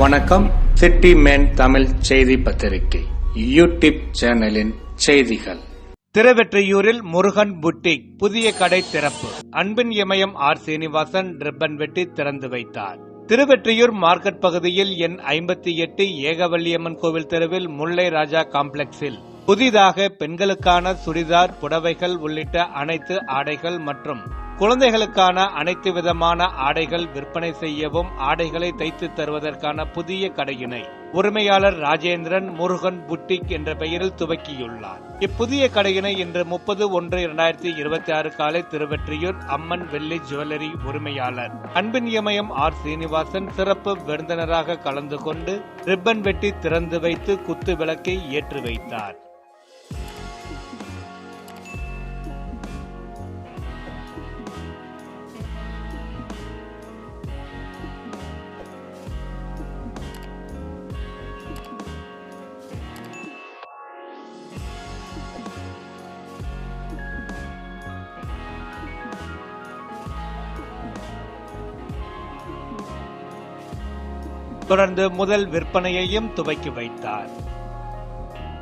வணக்கம். City man Tamil செய்தி பத்திரிகை யூடியூப் சேனலின் செய்திகள். திருவெற்றியூரில் முருகன் புட்டிக் புதிய கடை திறப்பு. அன்பின் இமயம் ஆர் சீனிவாசன் ரிப்பன் வெட்டி திறந்து வைத்தார். திருவெற்றியூர் மார்க்கெட் பகுதியில் எண் ஐம்பத்தி எட்டு ஏகவல்லியம்மன் கோவில் தெருவில் முல்லை ராஜா காம்ப்ளெக்ஸில் புதிதாக பெண்களுக்கான சுடிதார் புடவைகள் உள்ளிட்ட அனைத்து ஆடைகள் மற்றும் குழந்தைகளுக்கான அனைத்து விதமான ஆடைகள் விற்பனை செய்யவும் ஆடைகளை தைத்து தருவதற்கான புதிய கடையினை உரிமையாளர் ராஜேந்திரன் முருகன் புட்டிக் என்ற பெயரில் துவக்கியுள்ளார். இப்புதிய கடையினை இன்று முப்பது ஒன்று இரண்டாயிரத்தி இருபத்தி ஆறு காலை திருவெற்றியூர் அம்மன் வெள்ளி ஜுவல்லரி உரிமையாளர் அன்பின் இமயம் ஆர் சீனிவாசன் சிறப்பு விருந்தினராக கலந்து கொண்டு ரிப்பன் வெட்டி திறந்து வைத்து குத்து விளக்கை ஏற்றி வைத்தார். தொடர்ந்து முதல் விற்பனையையும் துவக்கி வைத்தார்.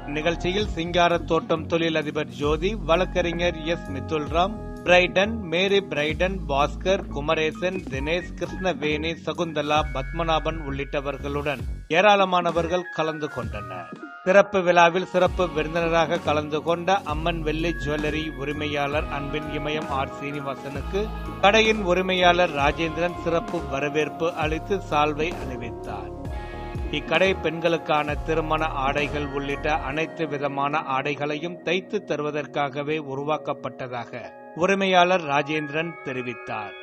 நிகழ்ச்சியில் சிங்கார தோட்டம் தொழிலதிபர் ஜோதி வழக்கறிஞர் S. Mithulram Brighton Mary Brighton Bhaskar Kumaresan Dinesh Krishnaveni Shakuntala Padmanabhan உள்ளிட்டவர்களுடன் ஏராளமானவர்கள் கலந்து கொண்டனர். சிறப்பு விழாவில் சிறப்பு விருந்தினராக கலந்து கொண்ட அம்மன் வெள்ளி ஜுவல்லரி உரிமையாளர் அன்பின் இமயம் ஆர் சீனிவாசனுக்கு கடையின் உரிமையாளர் ராஜேந்திரன் சிறப்பு வரவேற்பு அளித்து சால்வை அணிவித்தார். இக்கடை பெண்களுக்கான திருமண ஆடைகள் உள்ளிட்ட அனைத்து விதமான ஆடைகளையும் தைத்து தருவதற்காகவே உருவாக்கப்பட்டதாக உரிமையாளர் ராஜேந்திரன் தெரிவித்தார்.